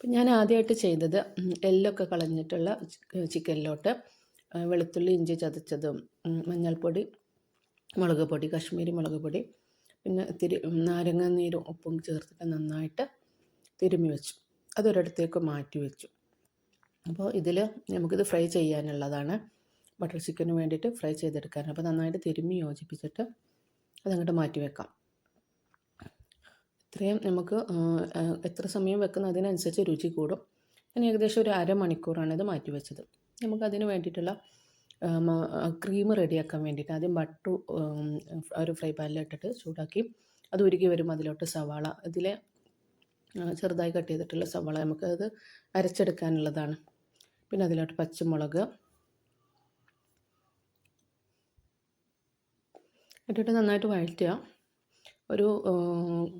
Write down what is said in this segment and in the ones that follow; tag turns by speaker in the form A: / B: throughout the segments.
A: അപ്പം ഞാൻ ആദ്യമായിട്ട് ചെയ്തത് എല്ലൊക്കെ കളഞ്ഞിട്ടുള്ള ചിക്കനിലോട്ട്. വെളുത്തുള്ളി ഇഞ്ചി ചതച്ചതും മഞ്ഞൾപ്പൊടി മുളക് പൊടി കശ്മീരി മുളക് പൊടി പിന്നെ തിരി നാരങ്ങ നീരും ഉപ്പും ചേർത്തിട്ട് നന്നായിട്ട് തിരുമ്മി വെച്ചു. അതൊരിടത്തേക്ക് മാറ്റി വെച്ചു. അപ്പോൾ ഇതിൽ നമുക്കിത് ഫ്രൈ ചെയ്യാനുള്ളതാണ്. ബട്ടർ ചിക്കന് വേണ്ടിയിട്ട് ഫ്രൈ ചെയ്തെടുക്കാൻ അപ്പോൾ നന്നായിട്ട് തിരുമ്മി യോജിപ്പിച്ചിട്ട് അതങ്ങോട്ട് മാറ്റി വെക്കാം. ഇത്രയും നമുക്ക് എത്ര സമയം വെക്കുന്ന അതിനനുസരിച്ച് രുചി കൂടും. ഞാൻ ഏകദേശം ഒരു അരമണിക്കൂറാണ് ഇത് മാറ്റി വെച്ചത്. നമുക്കതിന് വേണ്ടിയിട്ടുള്ള ക്രീം റെഡിയാക്കാൻ വേണ്ടിയിട്ട് ആദ്യം ബട്ടർ ഒരു ഫ്രൈ പാനിലിട്ടിട്ട് ചൂടാക്കി അത് ഉരുകി വരുമ്പോൾ അതിലോട്ട് സവാള ഇതിലെ ചെറുതായി കട്ട് ചെയ്തിട്ടുള്ള സവാള നമുക്കത് അരച്ചെടുക്കാനുള്ളതാണ്. പിന്നെ അതിലോട്ട് പച്ചമുളക്. ഇട്ടിട്ട് നന്നായിട്ട് വഴറ്റുക. ഒരു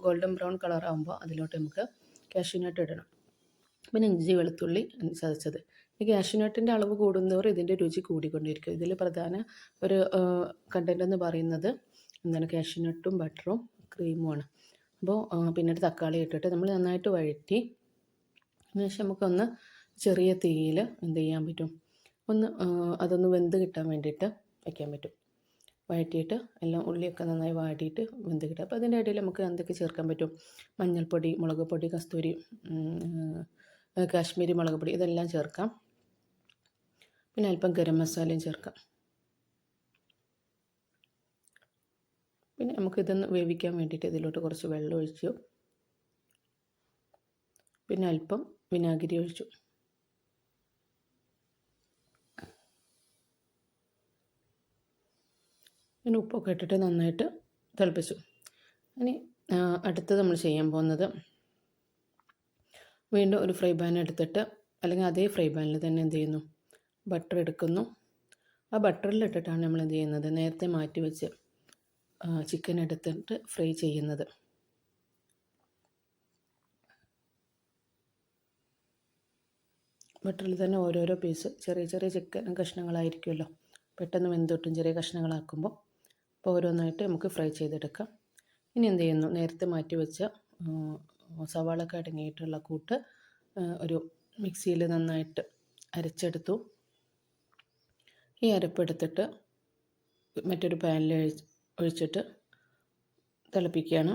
A: ഗോൾഡൻ ബ്രൗൺ കളർ ആകുമ്പോൾ അതിലോട്ട് നമുക്ക് കാഷ്യൂനട്ട് ഇടണം. പിന്നെ ഇഞ്ചി വെളുത്തുള്ളി ചതച്ചത്. ഈ കാഷ്യൂനട്ടിന്റെ അളവ് കൂടുന്നവർ ഇതിന്റെ രുചി കൂടിക്കൊണ്ടിരിക്കും. ഇതിൽ പ്രധാന ഒരു കണ്ടന്റ് എന്ന് പറയുന്നത് എന്താണ്? കാഷ്യൂനട്ടും ബട്ടറും ക്രീമുമാണ് അപ്പോൾ പിന്നീട് തക്കാളി ഇട്ടിട്ട് നമ്മൾ നന്നായിട്ട് വഴറ്റി അതിനുശേഷം നമുക്കൊന്ന് ചെറിയ തീയിൽ എന്ത് ചെയ്യാൻ പറ്റും? ഒന്ന് അതൊന്ന് വെന്ത് കിട്ടാൻ വേണ്ടിയിട്ട് വയ്ക്കാൻ പറ്റും. വഴറ്റിയിട്ട് എല്ലാം ഉള്ളിയൊക്കെ നന്നായി വാടിയിട്ട് വെന്ത് അപ്പോൾ അതിന്റെ ഇടയിൽ നമുക്ക് എന്തൊക്കെ ചേർക്കാൻ പറ്റും? മഞ്ഞൾപ്പൊടി മുളക് പൊടി കസ്തൂരി കാശ്മീരി മുളക് പൊടി ഇതെല്ലാം ചേർക്കാം. പിന്നെ അല്പം ഗരം മസാലയും ചേർക്കാം. പിന്നെ നമുക്കിതൊന്ന് വേവിക്കാൻ വേണ്ടിയിട്ട് ഇതിലോട്ട് കുറച്ച് വെള്ളം ഒഴിച്ചു. പിന്നെ അല്പം വിനാഗിരി ഒഴിച്ചു. പിന്നെ ഉപ്പൊക്കെ ഇട്ടിട്ട് നന്നായിട്ട് തിളപ്പിച്ചു. ഇനി അടുത്തത് നമ്മൾ ചെയ്യാൻ പോകുന്നത് വീണ്ടും ഒരു ഫ്രൈ പാൻ എടുത്തിട്ട് അല്ലെങ്കിൽ അതേ ഫ്രൈ പാനിൽ തന്നെ എന്ത് ചെയ്യുന്നു? ബട്ടർ എടുക്കുന്നു. ആ ബട്ടറിൽ ഇട്ടിട്ടാണ് നമ്മൾ എന്ത് ചെയ്യുന്നത്? നേരത്തെ മാറ്റി വെച്ച് ചിക്കൻ എടുത്തിട്ട് ഫ്രൈ ചെയ്യുന്നത്. ബട്ടറിൽ തന്നെ ഓരോരോ പീസ് ചെറിയ ചെറിയ ചിക്കൻ കഷ്ണങ്ങളായിരിക്കുമല്ലോ. പെട്ടെന്ന് വെന്തൊട്ടും ചെറിയ കഷ്ണങ്ങളാക്കുമ്പോൾ. അപ്പോൾ ഓരോന്നായിട്ട് നമുക്ക് ഫ്രൈ ചെയ്തെടുക്കാം. ഇനി എന്ത് ചെയ്യുന്നു? നേരത്തെ മാറ്റി വെച്ച സവാളൊക്കെ അടങ്ങിയിട്ടുള്ള കൂട്ട് ഒരു മിക്സിയിൽ നന്നായിട്ട് അരച്ചെടുത്തു. ഈ അരപ്പെടുത്തിട്ട് മറ്റൊരു പാനിൽ ഒഴിച്ചിട്ട് തിളപ്പിക്കുകയാണ്.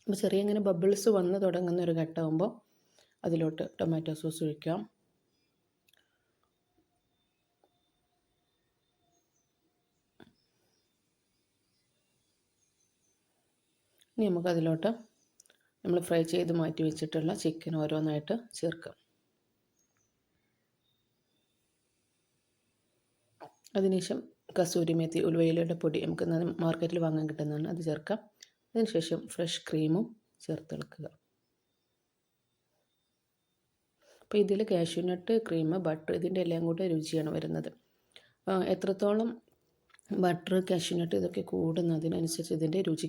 A: അപ്പോൾ ചെറിയ ഇങ്ങനെ ബബിൾസ് വന്ന് തുടങ്ങുന്ന ഒരു ഘട്ടമാകുമ്പോൾ അതിലോട്ട് ടൊമാറ്റോ സോസ് ഒഴിക്കാം. ഇനി നമുക്ക് അതിലോട്ട് നമ്മൾ ഫ്രൈ ചെയ്ത് മാറ്റി വെച്ചിട്ടുള്ള ചിക്കൻ ഓരോന്നായിട്ട് ചേർക്കാം. അതിനുശേഷം കസൂരി മേത്തി ഉലുവയിലയുടെ പൊടി നമുക്ക് മാർക്കറ്റിൽ വാങ്ങാൻ കിട്ടുന്നതാണ് അത് ചേർക്കാം. അതിനുശേഷം ഫ്രഷ് ക്രീമും ചേർത്തെടുക്കുക. അപ്പോൾ ഇതിൽ കാഷ്യൂനട്ട് ക്രീം ബട്ടർ ഇതിന്റെ എല്ലാം കൂടെ രുചിയാണ് വരുന്നത്. എത്രത്തോളം ബട്ടർ കാഷ്യൂനട്ട് ഇതൊക്കെ കൂടുന്നതിനനുസരിച്ച് ഇതിന്റെ രുചി